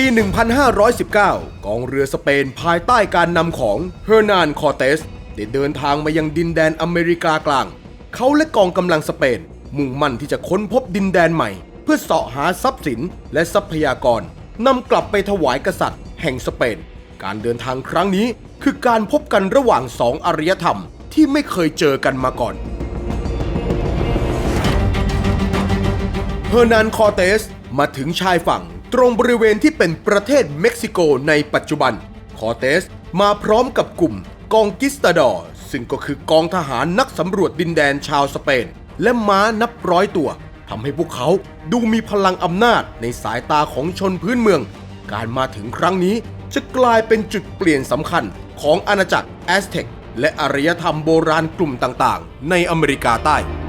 ปี 1519 กองเรือสเปนภายใต้การนำของเฮอร์นานคอเตสได้เดินทางมายังดินแดนอเมริกากลาง เขาและกองกำลังสเปน มุ่งมั่นที่จะค้นพบดินแดนใหม่ เพื่อเสาะหาทรัพย์สินและทรัพยากรนำกลับไปถวายกษัตริย์ แห่งสเปน การเดินทางครั้งนี้คือการพบกันระหว่างสองอารยธรรมที่ไม่เคยเจอกันมาก่อนเฮอร์นันคอเตสมาถึงชายฝั่ง ตรงบริเวณที่เป็นประเทศเม็กซิโกในปัจจุบัน คอเตสมาพร้อมกับกลุ่มกองกิสตาดอร์ซึ่งก็คือกองทหารนักสำรวจดินแดนชาวสเปน และม้านับร้อยตัวทำให้พวกเขาดูมีพลังอำนาจในสายตาของชนพื้นเมือง การมาถึงครั้งนี้จะกลายเป็นจุดเปลี่ยนสำคัญของอาณาจักรแอสเท็กและอารยธรรมโบราณกลุ่มต่างๆ ในอเมริกาใต้